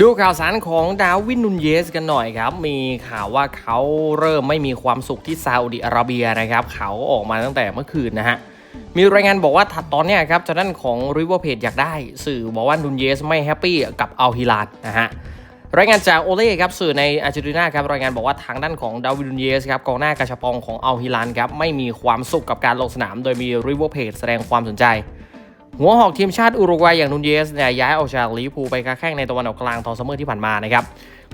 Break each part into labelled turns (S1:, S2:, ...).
S1: ดูข่าวสารของดาวินนุนเยสกันหน่อยครับ มีข่าวว่าเขาเริ่มไม่มีความสุขที่ซาอุดิอาระเบียนะครับ เขาออกมาตั้งแต่เมื่อคืนนะฮะ มีรายงานบอกว่าถัดตอนนี้ครับจากด้านของริเวอร์เพจอยากได้ สื่อบอกว่านุนเยสไม่แฮปปี้กับอัลฮิลาลนะฮะ รายงานจากโอเล่ครับสื่อในอาร์เจนตินาครับรายงานบอกว่าทางด้านของดาวินนุนเยสครับกองหน้ากระชับปองของอัลฮิลาลครับไม่มีความสุขกับการลงสนาม โดยมีริเวอร์เพจแสดงความสนใจ หัวหอกทีมชาติอุรุกวัยอย่างนุนเยสเนี่ยย้ายออกจากลิเวอร์พูลไปค้าแข่งในตะวันออกกลางตอนซัมเมอร์ที่ผ่านมานะครับ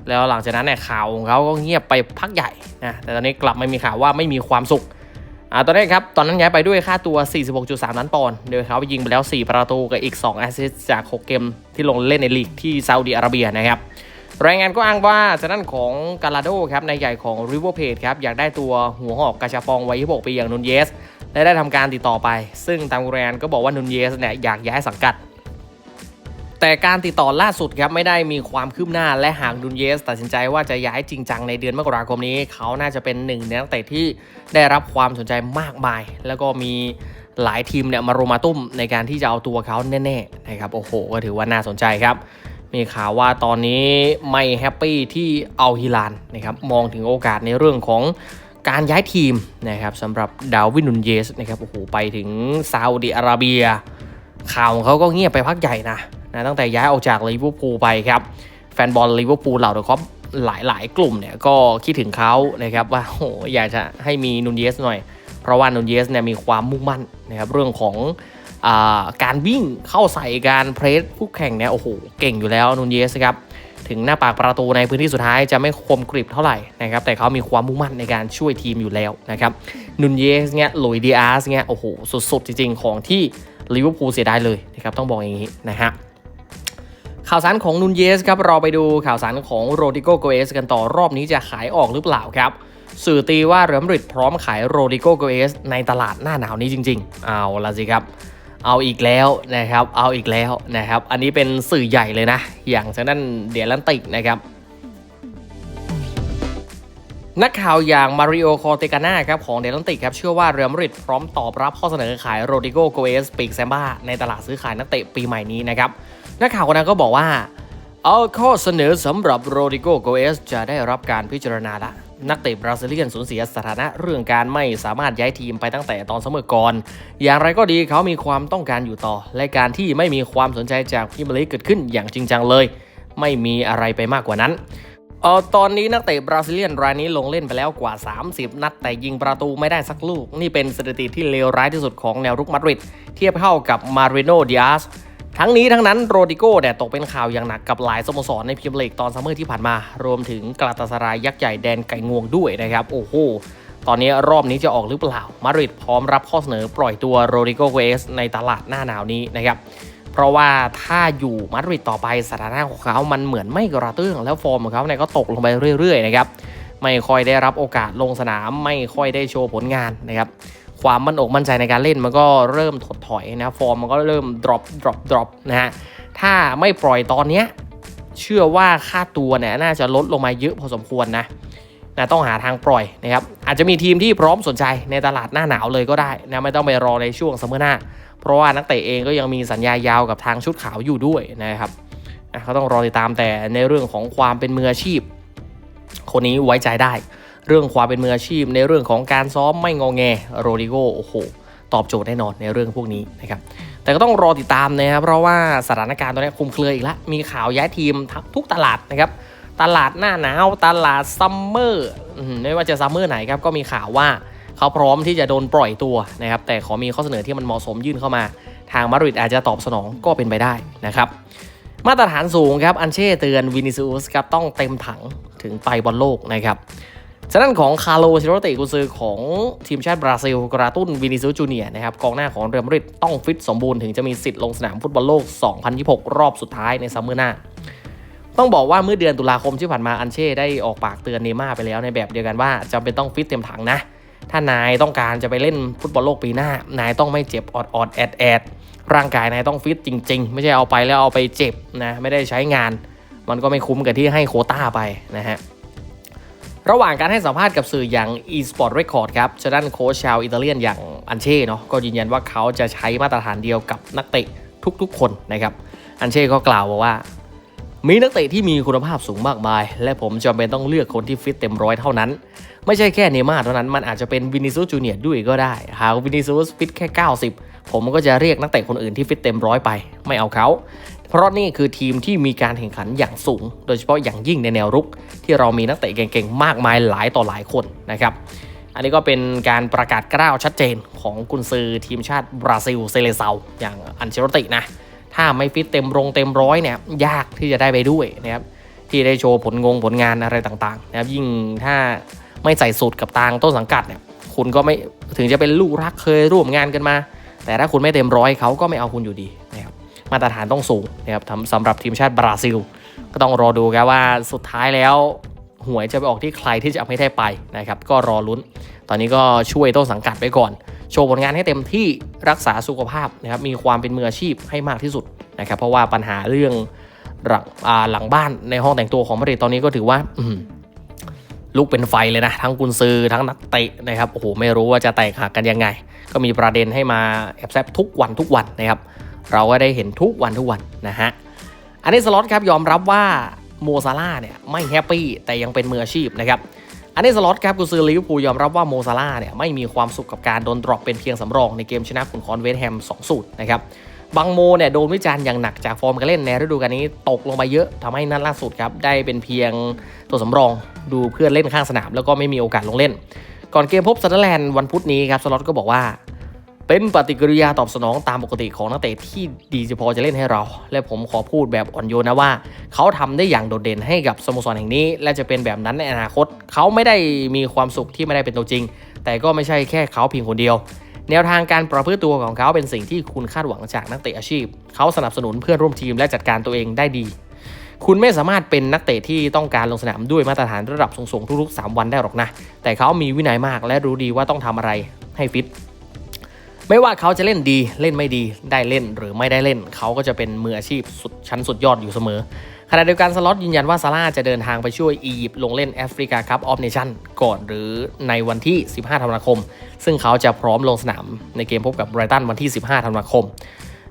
S1: แล้วหลังจากนั้นเนี่ยข่าวของเขาก็เงียบไปพักใหญ่นะแต่ตอนนี้กลับไม่มีข่าวว่าไม่มีความสุขอ่าตอนนี้ครับตอนนั้นย้ายไปด้วยค่าตัว 46.3 ล้านปอนด์โดยเขายิงไปแล้ว 4 ประตูกับอีก 2 แอสซิสต์จาก 6 เกมที่ลงเล่นในลีกที่ซาอุดิอาระเบียนะครับรายงานก็อ้างว่าจากด้นของกาลาโดครับในใหญ่ของ River Plate ครับอยากได้ตัวหัวหอกกาชาปองวัย26ปีอย่างนุนเยส และได้ทำการติดต่อไป ซึ่งตามรายงานก็บอกว่านุนเยสเนี่ยอยากย้ายสังกัด แต่การติดต่อล่าสุดครับไม่ได้มีความคืบหน้าและหากนุนเยส ตัดสินใจว่าจะย้ายจริงจังในเดือนมกราคมนี้ เขาน่าจะเป็นหนึ่งในนักเตะที่ได้รับความสนใจมากมาย แล้วก็มีหลายทีมเนี่ยมารุมมาตุ้มในการที่จะเอาตัวเขาแน่ๆนะครับโอ้โหก็ถือว่าน่าสนใจครับมีข่าวว่าตอนนี้ไม่แฮปปี้ที่เอัลฮิลานนะครับมองถึงโอกาสในเรื่องของ การย้ายทีมนะครับสำหรับดาวินุนเยสนะครับโอ้โหไปถึงซาอุดิอาระเบีย ข่าวของเขาก็เงียบไปพักใหญ่นะนะตั้งแต่ย้ายออกจากลิเวอร์พูลไปครับ แฟนบอลลิเวอร์พูลเหล่าเดอะคอปหลายๆ กลุ่มเนี่ยก็คิดถึงเขานะครับว่าโอ้โหอยากจะให้มีนุนเยสหน่อย เพราะว่านุนเยสเนี่ยมีความมุ่งมั่นนะครับเรื่องของอการวิ่งเข้าใส่การเพรสผู้แข่งเนี่ยโอ้โหเก่งอยู่แล้วนุนเยสครับ ถึงหน้าปากประตูในพื้นที่สุดท้ายจะไม่คมกริบเท่าไหร่นะครับแต่เขามีความมุ่งมั่นในการช่วยทีมอยู่แล้วนะครับนุนเยสเนี่ยหลุยดีอาสเนี่ยโอ้โหสุดๆ จริง ๆ ของที่ลิเวอร์พูลเสียดายเลยนะครับต้องบอกอย่างนี้นะฮะข่าวสารของนุนเยสครับเราไปดูข่าวสารของโรดิโกโกเอสกันต่อรอบนี้จะขายออกหรือเปล่าครับสื่อตีว่าเรอัลมาดริดพร้อมขายโรดิโกโกเอสในตลาดหน้าหนาวนี้จริง ๆ เอาละสิครับ เอาอีกแล้วนะครับ เอาอีกแล้วนะครับ อันนี้เป็นสื่อใหญ่เลยนะ อย่างทางด้านเดียรันติกนะครับนักข่าวอย่างมาริโอคอเตกาน่าครับของเดลันติกครับเชื่อว่าเรอัลมาดริดพร้อมตอบรับข้อเสนอขายโรดิโกโกเอสปีกแซมบ้าในตลาดซื้อขายนักเตะปีใหม่นี้นะครับ นักข่าวคนนั้นก็บอกว่า เอาข้อเสนอสำหรับโรดิโกโกเอสจะได้รับการพิจารณาละ นักเตะบราซิเลียนสูญเสียสถานะเรื่องการไม่สามารถย้ายทีมไปตั้งแต่ตอนเสมอก่อน อย่างไรก็ดีเขามีความต้องการอยู่ต่อ และการที่ไม่มีความสนใจจากพรีเมียร์ลีกเกิดขึ้นอย่างจริงจังเลย ไม่มีอะไรไปมากกว่านั้นเออตอนนี้นักเตะบราซิเลียนรายนี้ลงเล่นไปแล้วกว่า 30 นัดแต่ยิงประตูไม่ได้สักลูก นี่เป็นสถิติที่เลวร้ายที่สุดของแนวรุกมาดริดเทียบเท่ากับมาริโนดิอาส ทั้งนี้ทั้งนั้นโรดิโก้เนี่ยตกเป็นข่าวอย่างหนักกับหลายสโมสรในพรีเมียร์ลีกตอนซัมเมอร์ที่ผ่านมา รวมถึงกาตาสรายยักษ์ใหญ่แดนไก่งวงด้วยนะครับ โอ้โห ตอนนี้รอบนี้จะออกหรือเปล่า มาริดพร้อมรับข้อเสนอปล่อยตัวโรดิโกเกสในตลาดหน้าหนาวนี้นะครับ เพราะว่าถ้าอยู่มาริดต่อไปสถานะของเขา มันเหมือนไม่กระเตื้องแล้วฟอร์มของเขาเนี่ยก็ตกลงไปเรื่อยๆนะครับ ไม่ค่อยได้รับโอกาสลงสนาม ไม่ค่อยได้โชว์ผลงานนะครับ ความมั่นอกมั่นใจในการเล่นมันก็เริ่มถดถอยนะฟอร์มมันก็เริ่ม drop drop drop นะฮะถ้าไม่ปล่อยตอนเนี้ยเชื่อว่าค่าตัวเนี่ยน่าจะลดลงมาเยอะพอสมควรนะนะต้องหาทางปล่อยนะครับอาจจะมีทีมที่พร้อมสนใจในตลาดหน้าหนาวเลยก็ได้นะไม่ต้องไปรอในช่วงซัมเมอร์หน้า เพราะว่านักเตะเองก็ยังมีสัญญายาวกับทางชุดขาวอยู่ด้วยนะครับนะเขาต้องรอติดตามแต่ในเรื่องของความเป็นมืออาชีพ คนนี้ไว้ใจได้ เรื่องความเป็นมืออาชีพ ในเรื่องของการซ้อมไม่งอแงโรดิโกโอ้โหตอบโจทย์แน่นอนในเรื่องพวกนี้นะครับแต่ก็ต้องรอติดตามนะครับเพราะว่าสถานการณ์ตอนนี้คลุมเครืออีกแล้วมีข่าวย้ายทีมทุกตลาดนะครับตลาดหน้าหนาวตลาดซัมเมอร์ไม่ว่าจะซัมเมอร์ไหนครับก็มีข่าวว่าเขาพร้อมที่จะโดนปล่อยตัวนะครับแต่ขอมีข้อเสนอที่มันเหมาะสมยื่นเข้ามา ทางมาดริดอาจจะตอบสนองก็เป็นไปได้นะครับมาตรฐานสูงครับอันเช่เตือนวินิซิอุสครับต้องเต็มถังถึงไปบอลโลกนะครับ ฉะนั้นของคาร์โลเชโรเตกุซือของทีมชาติบราซิลกระตุ้นวินิซิอุสจูเนียนะครับกองหน้าของเรอัลมาดริดต้องฟิตสมบูรณ์ถึงจะมีสิทธิ์ลงสนามฟุตบอลโลก 2026 รอบสุดท้ายในซัมเมอร์หน้า ต้องบอกว่าเมื่อเดือนตุลาคมที่ผ่านมาอันเช่ได้ออกปากเตือนเนม่าไปแล้วในแบบเดียวกันว่าจำเป็นต้องฟิตเต็มถังนะ ถ้านายต้องการจะไปเล่นฟุตบอลโลกปีหน้า นายต้องไม่เจ็บออดออดแอดแอดร่างกายนายต้องฟิตจริง ๆ ไม่ใช่เอาไปแล้วเอาไปเจ็บนะไม่ได้ใช้งาน มันก็ไม่คุ้มกับที่ให้โคต้าไปนะฮะ ระหว่างการให้สัมภาษณ์กับสื่ออย่าง eSport Record ครับชด้านโค้ชชาวอิตาเลียนอย่างอันเช่เนาะก็ยืนยันว่าเขาจะใช้มาตรฐานเดียวกับนักเตะทุกๆ คนนะครับ อันเช่ก็กล่าวบอกว่า มีนักเตะที่มีคุณภาพสูงมากมาย และผมจำเป็นต้องเลือกคนที่ฟิตเต็มร้อยเท่านั้น ไม่ใช่แค่เนย์มาเท่านั้นมันอาจจะเป็นวินิซูสจูเนียร์ด้วยก็ได้ หากวินิซูสฟิตแค่ 90 ผมก็จะเรียกนักเตะคนอื่นที่ฟิตเต็มร้อยไป ไม่เอาเขา เพราะนี่คือทีมที่มีการแข่งขันอย่างสูง โดยเฉพาะอย่างยิ่งในแนวรุก ที่เรามีนักเตะเก่งๆ มากมายหลายต่อหลายคนนะครับ อันนี้ก็เป็นการประกาศกล้าวชัดเจนของกุนซือทีมชาติบราซิลเซเลเซาอย่างอันเชลตินะ ถ้าไม่ฟิตเต็มรงเต็มร้อยเนี่ยยากที่จะได้ไปด้วยนะครับที่ได้โชว์ผลงงผลงานอะไรต่างๆนะครับยิ่งถ้าไม่ใส่สูตรกับตางต้นสังกัดเนี่ยคุณก็ไม่ถึงจะเป็นลูกรักเคยร่วมงานกันมา แต่ถ้าคุณไม่เต็มร้อยเขาก็ไม่เอาคุณอยู่ดี มาตรฐานต้องสูงนะครับสำหรับทีมชาติบราซิล ก็ต้องรอดูครับว่าสุดท้ายแล้วหวยจะไปออกที่ใครที่จะไม่ได้ไปนะครับก็รอลุ้น ตอนนี้ก็ช่วยต้นสังกัดไปก่อน โชว์ผลงานให้เต็มที่รักษาสุขภาพนะครับมีความเป็นมืออาชีพให้มากที่สุดนะครับเพราะว่าปัญหาเรื่องหลังหลังบ้านในห้องแต่งตัวของมาดริดตอนนี้ก็ถือว่าอืลุกเป็นไฟเลยนะ ทั้งกุนซือทั้งนักเตะนะครับโอ้โหไม่รู้ว่าจะแตกหักกันยังไง ก็มีประเด็นให้มาแอบแซบทุกวันทุกวันนะครับ เราก็ได้เห็นทุกวันทุกวันนะฮะ อันนี้สล็อตครับยอมรับว่าโมซาร่าเนี่ยไม่แฮปปี้แต่ยังเป็นมืออาชีพนะครับอันนี้สล็อตครับกุซือลิเวอร์พูลยอมรับว่าโมซาร่าเนี่ยไม่มีความสุขกับการโดนดรอปเป็นเพียงสำรองในเกมชนะขุนคอนเวสต์แฮม2สูตรนะครับบังโมเนี่ยโดนวิจารณ์อย่างหนักจากฟอร์มการเล่นในฤดูกาลนี้ตกลงไปเยอะทำให้นัดล่าสุดครับได้เป็นเพียงตัวสำรองดูเพื่อนเล่นข้างสนาม แล้วก็ไม่มีโอกาสลงเล่น ก่อนเกมพบซันเดอร์แลนด์วันพุธนี้ครับสล็อตก็บอกว่า เป็นปฏิกิริยาตอบสนองตามปกติของนักเตะที่ดีจะพอจะเล่นให้เรา และผมขอพูดแบบอ่อนโยนนะว่า เขาทำได้อย่างโดดเด่นให้กับสโมสรแห่งนี้ และจะเป็นแบบนั้นในอนาคต เขาไม่ได้มีความสุขที่ไม่ได้เป็นตัวจริง แต่ก็ไม่ใช่แค่เขาเพียงคนเดียว แนวทางการประพฤติตัวของเขาเป็นสิ่งที่คุณคาดหวังจากนักเตะอาชีพ เขาสนับสนุนเพื่อนร่วมทีมและจัดการตัวเองได้ดี คุณไม่สามารถเป็นนักเตะที่ต้องการลงสนามด้วยมาตรฐานระดับสูงๆทุกๆ 3 วันได้หรอกนะ แต่เขามีวินัยมากและรู้ดีว่าต้องทำอะไรให้ฟิต ไม่ว่าเขาจะเล่นดีเล่นไม่ดีได้เล่นหรือไม่ได้เล่น เขาก็จะเป็นมืออาชีพสุดชั้นสุดยอดอยู่เสมอขณะเดียวกันสล็อตยืนยันว่าซาร่าจะเดินทางไปช่วยอียิปต์ลงเล่นแอฟริกาคัพออฟเนชั่นก่อนหรือในวันที่ 15 ธันวาคม ซึ่งเขาจะพร้อมลงสนามในเกมพบกับไบรตันวันที่ 15 ธันวาคม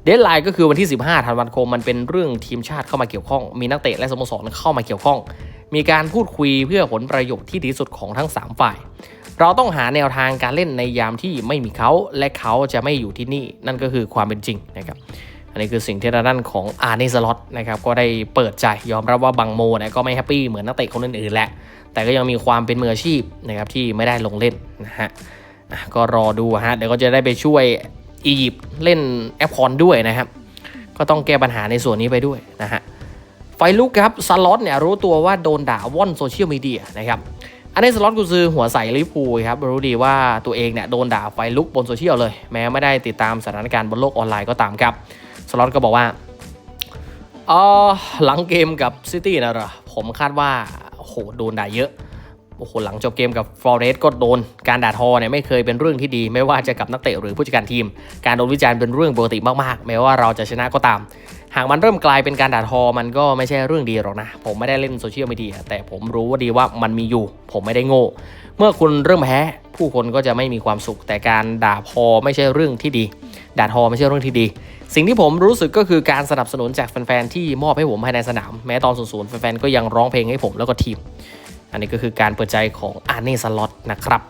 S1: เดดไลน์ก็คือวันที่ 15 ธันวาคม มันเป็นเรื่องทีมชาติเข้ามาเกี่ยวข้อง มีนักเตะและสโมสรเข้ามาเกี่ยวข้อง มีการพูดคุยเพื่อผลประโยชน์ที่ดีสุดของทั้ง 3 ฝ่าย เราต้องหาแนวทางการเล่นในยามที่ไม่มีเขาและเขาจะไม่อยู่ที่นี่นั่นก็คือความเป็นจริงนะครับอันนี้คือสิ่งที่ทางด้านของอาร์เนสล็อตนะครับก็ได้เปิดใจยอมรับว่าบังโมนี่ยก็ไม่แฮปปี้เหมือนนักเตะคนอื่นๆแหละ แต่ก็ยังมีความเป็นมืออาชีพนะครับที่ไม่ได้ลงเล่นนะฮะก็รอดูฮะเดี๋ยวก็จะได้ไปช่วยอียิปต์เล่นแอปพรด้วยนะครับก็ต้องแก้ปัญหาในส่วนนี้ไปด้วยนะฮะไฟลุกครับสล็อตเนี่ยรู้ตัวว่าโดนด่าว่อนโซเชียลมีเดียนะครับ อันนี้สล็อตกูซื้อหัวใสลิบพูครับรู้ดีว่าตัวเองเนี่ยโดนด่าไฟลุกบนโซเชียลเลย แม้ไม่ได้ติดตามสถานการณ์บนโลกออนไลน์ก็ตามครับ สล็อตก็บอกว่าอ๋อหลังเกมกับซิตี้นะเหรอผมคาดว่าโอ้โหโดนด่าเยอะ โอ้โหหลังจบเกมกับฟลอเรสก็โดน การด่าทอเนี่ยไม่เคยเป็นเรื่องที่ดี ไม่ว่าจะกับนักเตะหรือผู้จัดการทีม การโดนวิจารณ์เป็นเรื่องปกติมากๆแม้ว่าเราจะชนะก็ตาม หากมันเริ่มกลายเป็นการด่าทอมันก็ไม่ใช่เรื่องดีหรอกนะ ผมไม่ได้เล่นโซเชียลมีเดียแต่ผมรู้ว่าดีว่ามันมีอยู่ ผมไม่ได้โง่ เมื่อคุณเริ่มแพ้ผู้คนก็จะไม่มีความสุข แต่การด่าพอไม่ใช่เรื่องที่ดี ด่าทอไม่ใช่เรื่องที่ดี สิ่งที่ผมรู้สึกก็คือการสนับสนุนจากแฟนๆที่มอบให้ผมภายในสนาม แม้ตอนศูนย์ๆแฟนๆก็ยังร้องเพลงให้ผมแล้วก็ทีม อันนี้ก็คือการเปิดใจของอาร์เน่สล็อตนะครับ